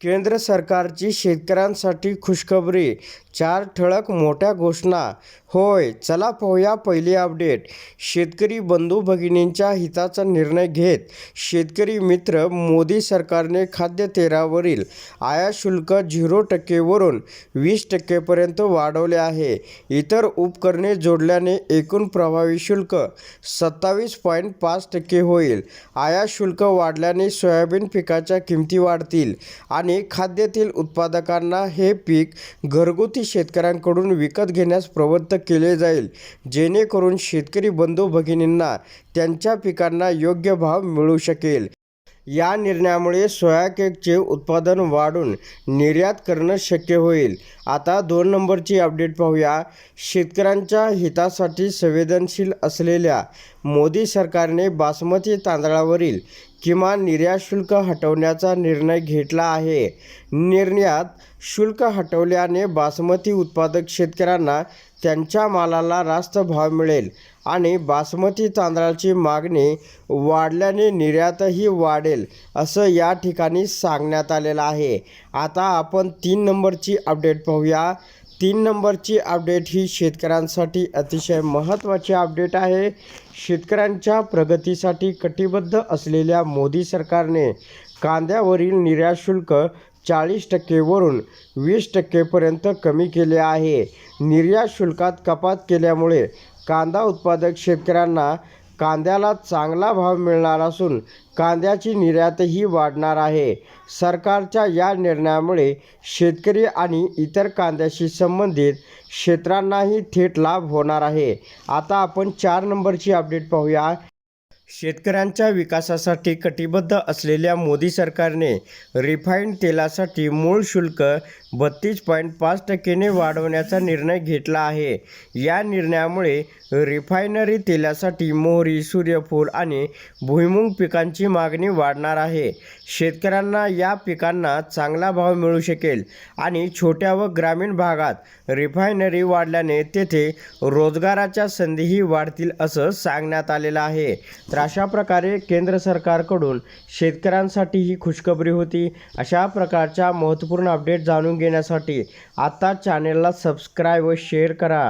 केंद्र सरकारची शेतकऱ्यांसाठी खुशखबरी चार ठळक मोठ्या घोषणा. होय चला पाहूया पहिली अपडेट. शेतकरी बंधू भगिनींच्या हिताचा निर्णय घेत शेतकरी मित्र मोदी सरकारने खाद्यतेलावरील आयात शुल्क झिरो टक्केवरून वीस टक्केपर्यंत वाढवले आहे. इतर उपकरणे जोडल्याने एकूण प्रभावी शुल्क सत्तावीस पॉईंट पाच टक्के होईल. आयात शुल्क वाढल्याने सोयाबीन पिकाच्या किमती वाढतील आणि खाद्यातील उत्पादकांना हे पीक घरगुती शेतकऱ्यांकडून विकत घेण्यास प्रवृत्त केले जाईल. जेणेकरून शेतकरी बंधू भगिनींना त्यांच्या पिकांना योग्य भाव मिळू शकेल. या निर्णयामुळे सोया केकचे उत्पादन वाढून निर्यात करणं शक्य होईल. आता दोन नंबरची अपडेट पाहूया. शेतकऱ्यांच्या हितासाठी संवेदनशील असलेल्या मोदी सरकारने बासमती तांदळावरील किमान निर्यात शुल्क हटवण्याचा निर्णय घेतला आहे. निर्यात शुल्क हटवल्याने बासमती उत्पादक शेतकऱ्यांना त्यांच्या मालाला रास्त भाव मिळेल. आणि बासमती तांदळाची मागणी वाढल्याने निर्यातही वाढेल असं या ठिकाणी सांगण्यात आलेलं आहे. आता आपण तीन नंबरची अपडेट पाहूया. तीन नंबरची अपडेट ही शेतकऱ्यांसाठी अतिशय महत्त्वाची अपडेट आहे. शेतकऱ्यांच्या प्रगतीसाठी कटिबद्ध असलेल्या मोदी सरकारने कांद्यावरील निर्यात शुल्क चाळीस टक्केवरून वीस टक्केपर्यंत कमी केले आहे. निर्यात शुल्कात कपात केल्यामुळे कांदा उत्पादक शेतकऱ्यांना कांद्याला चांगला भाव मिळणार असून कांद्याची निर्यातही वाढणार आहे. सरकारच्या या निर्णयामुळे शेतकरी आणि इतर कांद्याशी संबंधित क्षेत्रांनाही थेट लाभ होणार आहे. आता आपण चार नंबरची अपडेट पाहूया. शेतकऱ्यांच्या विकासासाठी कटिबद्ध असलेल्या मोदी सरकारने रिफाईंड तेलासाठी मूळ शुल्क बत्तीस पॉईंट पाच टक्केने वाढवण्याचा निर्णय घेतला आहे. या निर्णयामुळे रिफायनरी तेलासाठी मोहरी सूर्यफूल आणि भुईमुग पिकांची मागणी वाढणार आहे. शेतकऱ्यांना या पिकांना चांगला भाव मिळू शकेल आणि छोट्या व ग्रामीण भागात रिफायनरी वाढल्याने तेथे रोजगाराच्या संधीही वाढतील असं सांगण्यात आलेलं आहे. तर अशा प्रकारे केंद्र सरकारकडून शेतकऱ्यांसाठी ही खुशखबरी होती. अशा प्रकारच्या महत्त्वपूर्ण अपडेट जाणून घेण्यासाठी आता चॅनेलला सबस्क्राईब व शेअर करा.